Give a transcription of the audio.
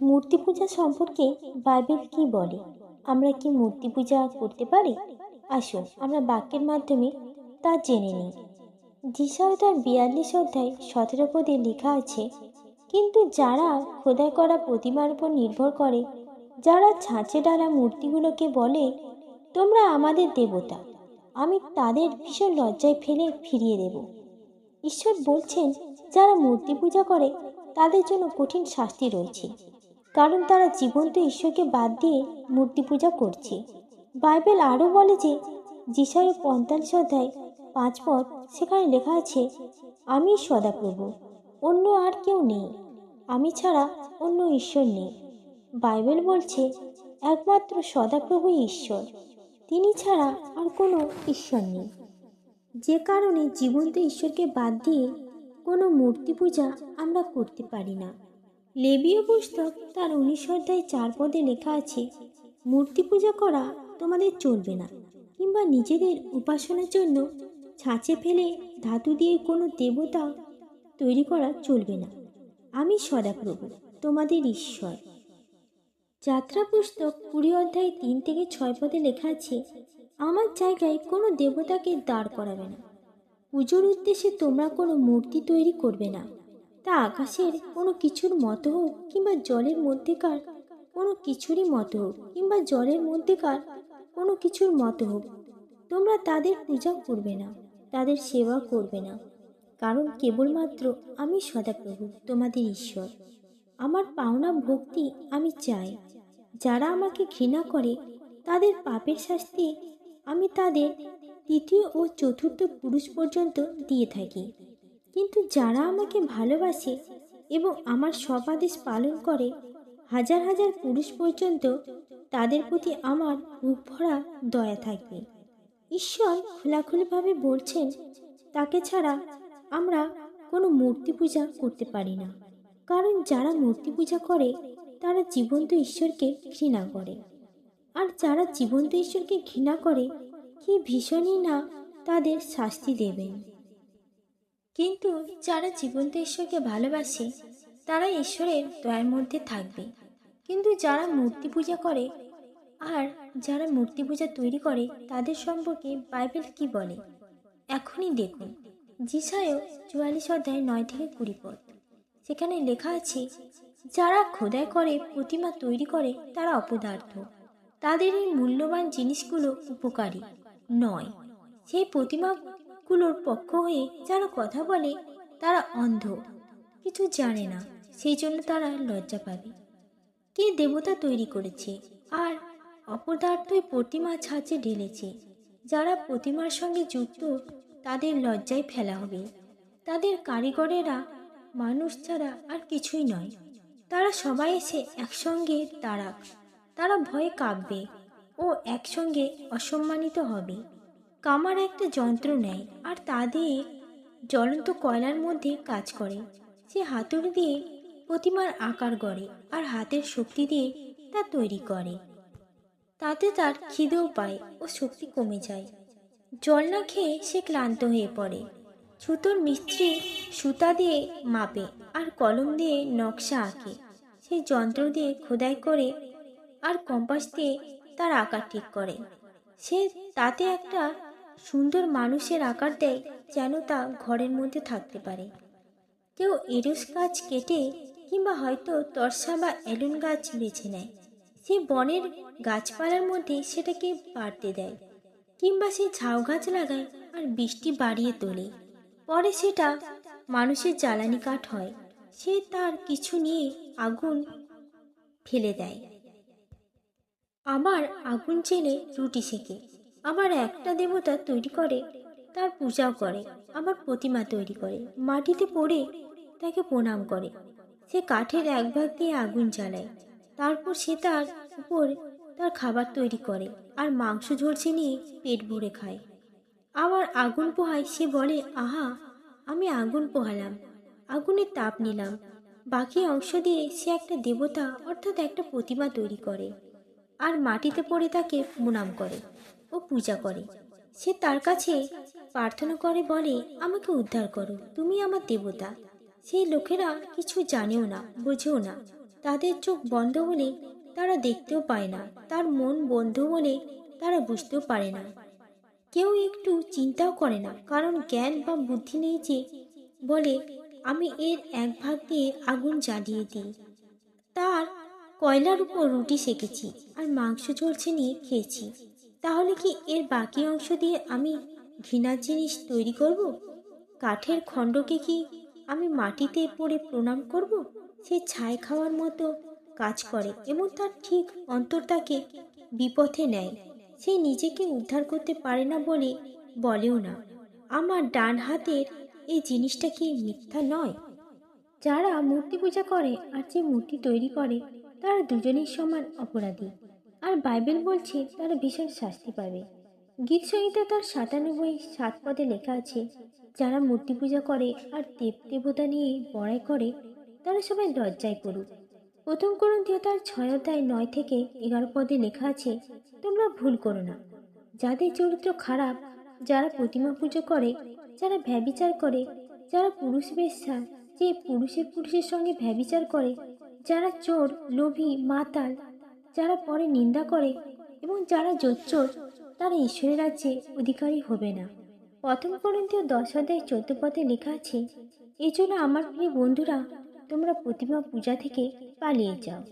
মূর্তি পূজা সম্পর্কে বাইবেল কি বলে? আমরা কি মূর্তি পূজা করতে পারি? আসুন, আমরা বাক্যের মাধ্যমে তা জেনে নিই। যিশাও তার বিয়াল্লিশ অধ্যায় সতেরো পদে লেখা আছে, কিন্তু যারা খোদাই করা প্রতিমার উপর নির্ভর করে, যারা ছাঁচে ডালা মূর্তিগুলোকে বলে, তোমরা আমাদের দেবতা, আমি তাদের ভীষণ লজ্জায় ফেলে ফিরিয়ে দেব। ঈশ্বর বলছেন, যারা মূর্তি পূজা করে, তাদের জন্য কঠিন শাস্তি রয়েছে। কারণ তারা জীবন্ত ঈশ্বরকে বাদ দিয়ে মূর্তি পূজা করছে। বাইবেল আরও বলে যে যিশায় পঁয়তাল্লিশ অধ্যায় পাঁচ পদ সেখানে লেখা আছে, আমি সদাপ্রভু, অন্য আর কেউ নেই। আমি ছাড়া অন্য ঈশ্বর নেই। বাইবেল বলছে, একমাত্র সদাপ্রভু ঈশ্বর। তিনি ছাড়া আর কোনো ঈশ্বর নেই। যে কারণে জীবন্ত ঈশ্বরকে বাদ দিয়ে কোনো মূর্তি পূজা আমরা করতে পারি না। লেবীয় পুস্তক তার উনিশ অধ্যায় চার পদে লেখা আছে, মূর্তি পূজা করা তোমাদের চলবে না, কিংবা নিজেদের উপাসনার জন্য ছাঁচে ফেলে ধাতু দিয়ে কোনো দেবতা তৈরি করা চলবে না। আমি সদাপ্রভু, তোমাদের ঈশ্বর। যাত্রা পুস্তক কুড়ি অধ্যায় তিন থেকে ছয় পদে লেখা আছে, আমার জায়গায় কোনো দেবতাকে দাঁড় করাবে না। পুজোর উদ্দেশ্যে তোমরা কোনো মূর্তি তৈরি করবে না। তা আকাশের কোনো কিছুর মতো হোক কিংবা জলের মধ্যেকার কোনো কিছুরই মতো হোক কিংবা জলের মধ্যেকার কোনো কিছুর মতো হোক, তোমরা তাদের পূজা করবে না, তাদের সেবা করবে না। কারণ কেবলমাত্র আমি সদাপ্রভু, তোমাদের ঈশ্বর। আমার পাওনা ভক্তি আমি চাই। যারা আমাকে ঘৃণা করে, তাদের পাপের শাস্তি আমি তাদের তৃতীয় ও চতুর্থ পুরুষ পর্যন্ত দিয়ে থাকি। কিন্তু যারা আমাকে ভালোবাসে এবং আমার সব আদেশ পালন করে, হাজার হাজার পুরুষ পর্যন্ত তাদের প্রতি আমার বুক ভরা দয়া থাকবে। ঈশ্বর খোলাখুলিভাবে বলছেন, তাকে ছাড়া আমরা কোনো মূর্তি পূজা করতে পারি না। কারণ যারা মূর্তি পূজা করে, তারা জীবন্ত ঈশ্বরকে ঘৃণা করে। আর যারা জীবন্ত ঈশ্বরকে ঘৃণা করে, কি ভীষণই না তাদের শাস্তি দেবেন। কিন্তু যারা জীবন্ত ঈশ্বরকে ভালোবাসে, তারা ঈশ্বরের দয়ার মধ্যে থাকবে। কিন্তু যারা মূর্তি পূজা করে আর যারা মূর্তি পূজা তৈরি করে, তাদের সম্পর্কে বাইবেল কি বলে? এখনই দেখুন। জিসায়ও চুয়াল্লিশ অধ্যায় নয় থেকে কুড়ি পদ। সেখানে লেখা আছে, যারা খোদাই করে, প্রতিমা তৈরি করে, তারা অপদার্থ। তাদের এই মূল্যবান জিনিসগুলো উপকারী। নয়। সেই প্রতিমাগুলোর পক্ষ হয়ে যারা কথা বলে, তারা অন্ধ। কিছু জানে না, সেই জন্য তারা লজ্জা পাবে। কে দেবতা তৈরি করেছে? আর অপদার্থই প্রতিমা ছাঁচে ঢেলেছে। যারা প্রতিমার সঙ্গে যুক্ত, তাদের লজ্জায় ফেলা হবে। তাদের কারিগরেরা মানুষ ছাড়া আর কিছুই নয়। তারা সবাই এসে একসঙ্গে দাঁড়াক। তারা ভয়ে কাঁপবে ও একসঙ্গে অসম্মানিত হবে। কামার একটা যন্ত্র নেয় আর তা দিয়ে জ্বলন্ত কয়লার মধ্যে কাজ করে। সে হাতুড়ি দিয়ে প্রতিমার আকার গড়ে আর হাতের শক্তি দিয়ে তা তৈরি করে। তাতে তার খিদেও পায় ও শক্তি কমে যায়। জল না খেয়ে সে ক্লান্ত হয়ে পড়ে। সুতোর মিস্ত্রি সুতা দিয়ে মাপে আর কলম দিয়ে নকশা আঁকে। সেই যন্ত্র দিয়ে খোদাই করে আর কম্পাস দিয়ে তার আকার ঠিক করে। সে তাতে একটা সুন্দর মানুষের আকার দেয় যেন তা ঘরের মধ্যে থাকতে পারে। কেউ এরুস গাছ কেটে কিংবা হয়তো তরসা বা এলুন গাছ বেছে নেয়। সে বনের গাছপালার মধ্যে সেটাকে বাড়তে দেয় কিংবা সে ঝাউ গাছ লাগায় আর বৃষ্টি বাড়িয়ে তোলে। পরে সেটা মানুষের জ্বালানি কাঠ হয়। সে তার কিছু নিয়ে আগুন ফেলে দেয়। আবার আগুন জেলে রুটি সেকে আবার একটা দেবতা তৈরি করে, তার পূজাও করে, আবার প্রতিমা তৈরি করে, মাটিতে পড়ে তাকে প্রণাম করে। সে কাঠের এক ভাগ দিয়ে আগুন জ্বালায়। তারপর সে তার উপর তার খাবার তৈরি করে আর মাংস ঝরছে নিয়ে পেট ভরে খায়। আবার আগুন পোহায়, সে বলে, আহা, আমি আগুন পোহালাম, আগুনের তাপ নিলাম। বাকি অংশ দিয়ে সে একটা দেবতা অর্থাৎ একটা প্রতিমা তৈরি করে আর মাটিতে পড়ে তাকে প্রণাম করে। ও পূজা করে। সে তার কাছে প্রার্থনা করে, বলে, আমাকে উদ্ধার করো, তুমি আমার দেবতা। সেই লোকেরা কিছু জানেও না, বোঝেও না। তাদের চোখ বন্ধ হলে তারা দেখতেও পায় না, তার মন বন্ধ হলে তারা বুঝতেও পারে না। কেউ একটু চিন্তাও করে না, কারণ জ্ঞান বা বুদ্ধি নেই যে, বলে, আমি এর এক ভাগ দিয়ে আগুন জ্বালিয়ে দিই। তার কয়লার উপর রুটি সেকেছি আর মাংস চলছে নিয়ে খেয়েছি। তাহলে কি এর বাকি অংশ দিয়ে আমি ঘৃণার জিনিস তৈরি করব? কাঠের খণ্ডকে কি আমি মাটিতে পড়ে প্রণাম করব? সে ছাই খাওয়ার মতো কাজ করে এবং তার ঠিক অন্তর তাকে বিপথে নেয়। সে নিজেকে উদ্ধার করতে পারে না বলে বলেও না। আমার ডান হাতের এই জিনিসটা কি মিথ্যা নয়? যারা মূর্তি পূজা করে আর যে মূর্তি তৈরি করে, তারা দুজনেই সমান অপরাধী। আর বাইবেল বলছে তারা ভীষণ শাস্তি পাবে। গীত সংহিতা তার সাতানব্বই সাত পদে লেখা আছে, যারা মূর্তি পূজা করে আর দেব দেবতা নিয়ে বড়াই করে, তারা সবাই লজ্জায় করুক প্রথম করন্থীয় তার ছয় অধ্যায় নয় থেকে এগারো পদে লেখা আছে, তোমরা ভুল করো না। যাদের চরিত্র খারাপ, যারা প্রতিমা পুজো করে, যারা ব্যবিচার করে, যারা পুরুষ বেশ্যা, যে পুরুষের পুরুষের সঙ্গে ব্যবিচার করে, যারা চোর, লোভী, মাতাল যারা পরে নিন্দা করে এবং যারা জোচ্চোর, তারা ঈশ্বরের রাজ্যে অধিকারী হবে না। প্রথম করন্তীয় দশ অধ্যায় চোদ্দ পথে লেখা আছে এই জন্য আমার প্রিয় বন্ধুরা, তোমরা প্রতিমা পূজা থেকে পালিয়ে যাও।